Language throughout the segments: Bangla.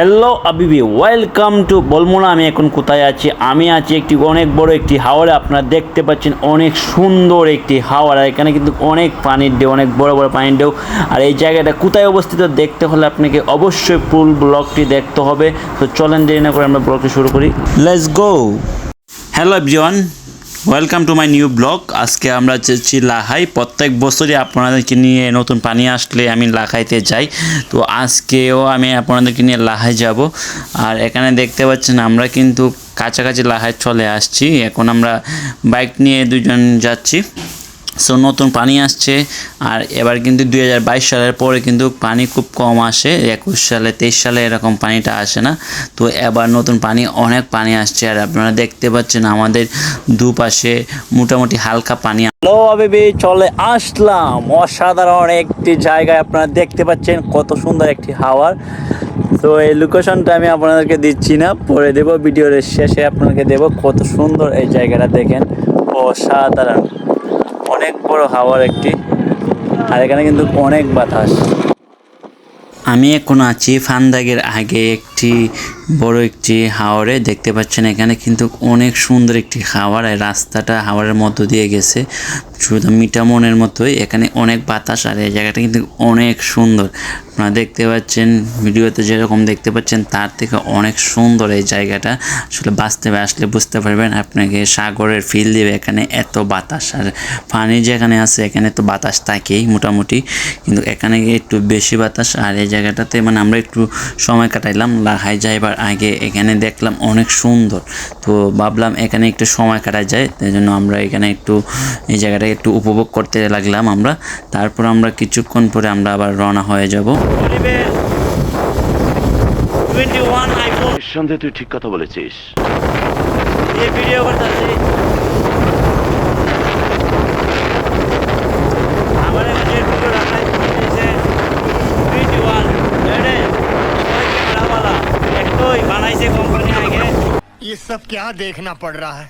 হ্যালো আবিবি ওয়েলকাম টু বলব না আমি এখন কোথায় আছি? আমি আছি একটি অনেক বড় একটি হাওড়ে আপনারা দেখতে পাচ্ছেন অনেক সুন্দর একটি হাওড় আর এখানে কিন্তু অনেক পানির ঢেউ অনেক বড় বড় পানির ঢেউ। আর এই জায়গাটা কোথায় অবস্থিত দেখতে হলে আপনাকে অবশ্যই ফুল ব্লগটি দেখতে হবে। তো চলেন দেরি না করে আমরা ব্লগটি শুরু করি। Let's go hello everyone welcome to my new blog আজকে আমরা যাচ্ছি লাহাই। প্রত্যেক বছরই আপনাদেরকে নিয়ে নতুন পানি আসলে আমি লাহাইতে যাই। তো আজকেও আমি আপনাদেরকে নিয়ে লাহাই যাব। আর এখানে দেখতে পাচ্ছেন আমরা কিন্তু কাছাকাছি লাহাই চলে আসছি। এখন আমরা বাইক নিয়ে দুজন যাচ্ছি। সো নতুন পানি আসছে। আর এবার কিন্তু দুই হাজার বাইশ সালের পরে কিন্তু পানি খুব কম আসে। একুশ সালে, তেইশ সালে এরকম পানিটা আসে না। তো এবার নতুন পানি, অনেক পানি আসছে। আর আপনারা দেখতে পাচ্ছেন আমাদের দুপাশে মোটামুটি হালকা পানি বেবি চলে আসলাম। অসাধারণ একটি জায়গায় আপনারা দেখতে পাচ্ছেন কত সুন্দর একটি হাওয়ার। তো এই লোকেশনটা আমি আপনাদেরকে দিচ্ছি না। পরে দেবো, ভিডিওর শেষে আপনাদেরকে দেবো কত সুন্দর এই জায়গাটা দেখেন। অসাধারণ। বড় হাওয়ার একটি। আর এখানে কিন্তু অনেক বাতাস। আমি এখন আছি ফান্দাগের আগে একটি বড় একটি হাওয়ারে দেখতে পাচ্ছেন এখানে কিন্তু অনেক সুন্দর একটি হাওয়ার রাস্তাটা হাওয়ারের মধ্য দিয়ে গেছে। শুধু মিটামনের মতোই, এখানে অনেক বাতাস আর এই জায়গাটা কিন্তু অনেক সুন্দর। আপনারা দেখতে পাচ্ছেন, ভিডিওতে যেরকম দেখতে পাচ্ছেন, তার থেকে অনেক সুন্দর এই জায়গাটা। আসলে বাস্তবে আসলে বুঝতে পারবেন আপনাকে সাগরের ফিল দেবে এখানে এত বাতাস। আর পানি যেখানে আছে, এখানে তো বাতাস থাকেই মোটামুটি। কিন্তু এখানে একটু বেশি বাতাস আর এই জায়গাটাতে মানে আমরা একটু সময় কাটাইলাম, লাহাই যাইবার আগে এখানে দেখলাম অনেক সুন্দর। তো ভাবলাম এখানে একটু সময় কাটা যায় তাই জন্য আমরা এখানে একটু এই জায়গাটা একটু উপভোগ করতে লাগলাম আমরা। তারপর আমরা কিছুক্ষণ পরে আমরা আবার রওনা হয়ে যাব। টোয়েন্টি ওয়ান আইফোন নিঃসন্দেহে তুই ঠিক কথা বলেছিস। এই ভিডিও করতেছি। सब क्या देखना पड़ रहा है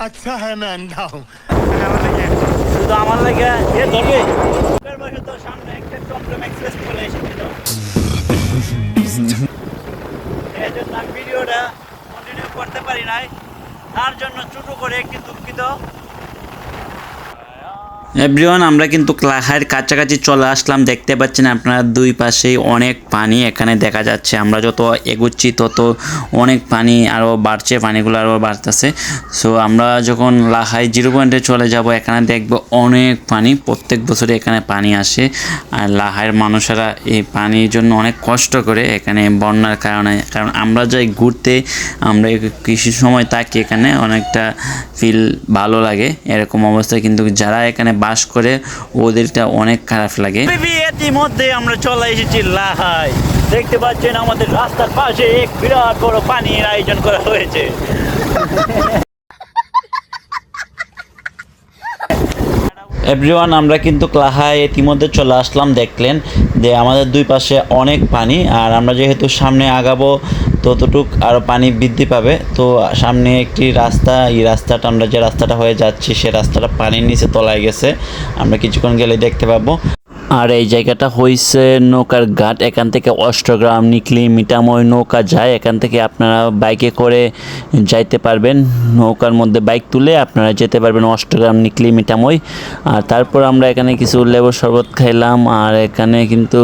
अच्छा है मैं अंधा हूँ শুধু আমার লাগে এ ধরবে এর বসে তো সামনে একটা টমটম এক্সপ্রেস চলে এসেছিল এই জন্য আমি ভিডিওটা কন্টিনিউ করতে পারি নাই তার জন্য ছোট করে একটি দুঃখিত এভরিওয়ান আমরা কিন্তু ক্লাহার কাছাকাছি চলে আসলাম। দেখতে পাচ্ছেন আপনারা দুই পাশেই অনেক পানি এখানে দেখা যাচ্ছে। আমরা যত এগুচ্ছি, তত অনেক পানি আরও বাড়ছে, পানিগুলো আরও বাড়তেছে। সো আমরা যখন লাহাই জিরো পয়েন্টে চলে যাব, এখানে দেখব অনেক পানি। প্রত্যেক বছরে এখানে পানি আসে। আর লাহাইয়ের মানুষেরা এই পানির জন্য অনেক কষ্ট করে এখানে বন্যার কারণে। কারণ আমরা যাই ঘুরতে, আমরা কৃষি সময় থাকি এখানে, অনেকটা ফিল ভালো লাগে। এরকম অবস্থায় কিন্তু যারা এখানে বাস করে, ওদেরটা অনেক খারাপ লাগে। ইতিমধ্যে আমরা চলে এসেছি লাহাই। দেখতে পাচ্ছেন আমাদের রাস্তার পাশে এক বিরাট বড় পানির আয়োজন করা হয়েছে। এভরিওয়ান আমরা কিন্তু ক্লাহায় ইতিমধ্যে চলে আসলাম, দেখলেন যে আমাদের দুই পাশে অনেক পানি, আর আমরা যেহেতু সামনে আগাবো ততটুক আরও পানি বৃদ্ধি পাবে। তো সামনে একটি রাস্তা, এই রাস্তাটা আমরা যে রাস্তাটা হয়ে যাচ্ছি, সে রাস্তাটা পানির নিচে তলায় গেছে। আমরা কিছুক্ষণ গেলে দেখতে পাবো। আর এই জায়গাটা হয়েছে নৌকার ঘাট। এখান থেকে অষ্টগ্রাম, নিকলি, মিটাময় নৌকা যায়। এখান থেকে আপনারা বাইকে করে যাইতে পারবেন। নৌকার মধ্যে বাইক তুলে আপনারা যেতে পারবেন অষ্টগ্রাম, নিকলি, মিটাময়। আর তারপর আমরা এখানে কিছু লেবুর শরবত খাইলাম। আর এখানে কিন্তু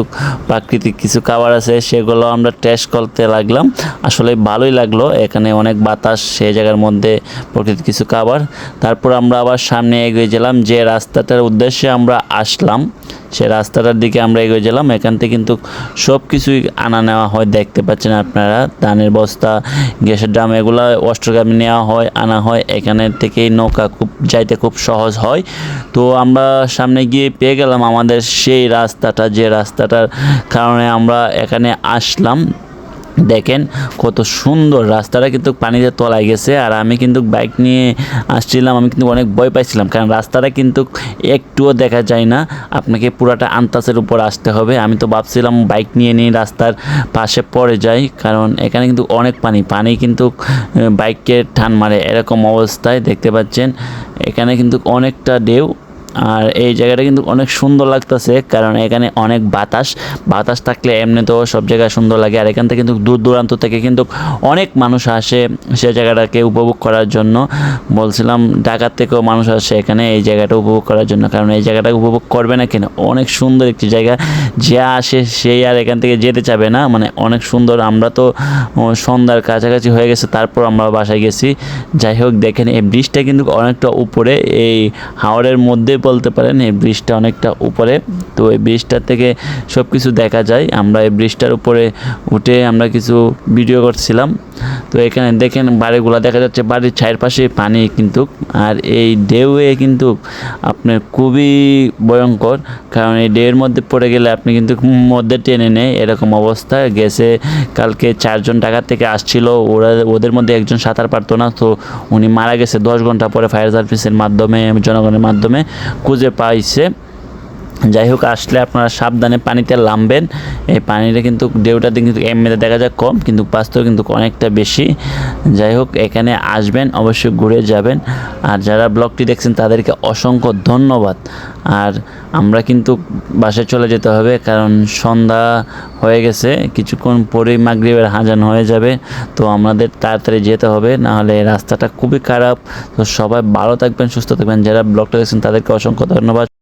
প্রাকৃতিক কিছু খাবার আছে, সেগুলো আমরা টেস্ট করতে লাগলাম। আসলে ভালোই লাগল। এখানে অনেক বাতাস সেই জায়গার মধ্যে প্রকৃতির কিছু খাবার। তারপর আমরা আবার সামনে এগিয়ে গেলাম যে রাস্তাটার উদ্দেশ্যে আমরা আসলাম। সে রাস্তাটার দিকে আমরা এগিয়ে গেলাম, এখান থেকে কিন্তু সব কিছুই আনা নেওয়া হয়, দেখতে পাচ্ছেন আপনারা, ধানের বস্তা, গ্যাসের ড্রাম, এগুলো অষ্টগ্রামে নেওয়া হয়, আনা হয়, এখানে থেকেই নৌকা খুব, যাইতে খুব সহজ হয়। তো আমরা সামনে গিয়ে পেয়ে গেলাম আমাদের সেই রাস্তাটা, যে রাস্তাটার কারণে আমরা এখানে আসলাম। দেখেন কত সুন্দর রাস্তাটা কিন্তু পানিতে তলায় গেছে, আর আমি কিন্তু বাইক নিয়ে আসছিলাম, আমি কিন্তু অনেক ভয় পাইছিলাম, কারণ রাস্তাটা কিন্তু একটুও দেখা যায় না, আপনাকে পুরাটা আন্তাসের উপর আসতে হবে। আমি তো ভাবছিলাম বাইক নিয়ে নিয়ে রাস্তার পাশে পড়ে যাই, কারণ এখানে কিন্তু অনেক পানি পানি কিন্তু বাইককে টান মারে এরকম অবস্থায় দেখতে পাচ্ছেন। এখানে কিন্তু অনেকটা ঢেউ আর এই জায়গাটা কিন্তু অনেক সুন্দর লাগতেছে, কারণ এখানে অনেক বাতাস। বাতাস থাকলে এমনি তো সব জায়গায় সুন্দর লাগে, আর এখান থেকে কিন্তু দূর দূরান্ত থেকে কিন্তু অনেক মানুষ আসে সে জায়গাটাকে উপভোগ করার জন্য। বলছিলাম, ঢাকার থেকেও মানুষ আসে এখানে এই জায়গাটা উপভোগ করার জন্য, কারণ এই জায়গাটা উপভোগ করবে না কেন? অনেক সুন্দর একটি জায়গা। যে আসে সেই আর এখান থেকে যেতে চাবে না মানে অনেক সুন্দর। আমরা তো সন্ধ্যার কাছাকাছি হয়ে গেছে, তারপর আমরা বাসায় গেছি। যাই হোক, দেখেন এই ব্রিজটা কিন্তু অনেকটা উপরে, এই হাওড়ের মধ্যে বলতে পারেন, এই ব্রিজটা অনেকটা উপরে। তো এই ব্রিজটা থেকে সব কিছু দেখা যায়। আমরা এই ব্রিজটার উপরে উঠে আমরা কিছু ভিডিও করছিলাম। তো এখানে দেখেন বাড়িগুলো দেখা যাচ্ছে বাড়ির চারপাশে পানি কিন্তু, আর এই ঢেউয়ে কিন্তু আপনার খুবই ভয়ঙ্কর, কারণ এই ঢেউয়ের মধ্যে পড়ে গেলে আপনি কিন্তু মধ্যে টেনে নেয় এরকম অবস্থা। গেছে, কালকে চারজন ঢাকার থেকে আসছিল, ওরা, ওদের মধ্যে একজন সাঁতার পারতো না, তো উনি মারা গেছে দশ ঘণ্টা পরে ফায়ার সার্ভিসের মাধ্যমে, জনগণের মাধ্যমে, খুঁজে পাইছে। যাই হোক আসলে আপনারা সাবধানে পানিতে নামবেন এই পানিটা কিন্তু ঢেউটাতে কিন্তু এমনিতে দেখা যায় কম, কিন্তু বাস্তবে কিন্তু অনেকটা বেশি। যাই হোক এখানে আসবেন, অবশ্যই ঘুরে যাবেন। আর যারা ব্লগটি দেখছেন, তাদেরকে অসংখ্য ধন্যবাদ। আর আমরা কিন্তু বাসায় চলে যেতে হবে, কারণ সন্ধ্যা হয়ে গেছে। কিছুক্ষণ পরেই মাগরিবের হাজান হয়ে যাবে। তো আমাদের তাড়াতাড়ি যেতে হবে নাহলে রাস্তাটা খুবই খারাপ। তো সবাই ভালো থাকবেন, সুস্থ থাকবেন। যারা ব্লগটা দেখছেন, তাদেরকে অসংখ্য ধন্যবাদ।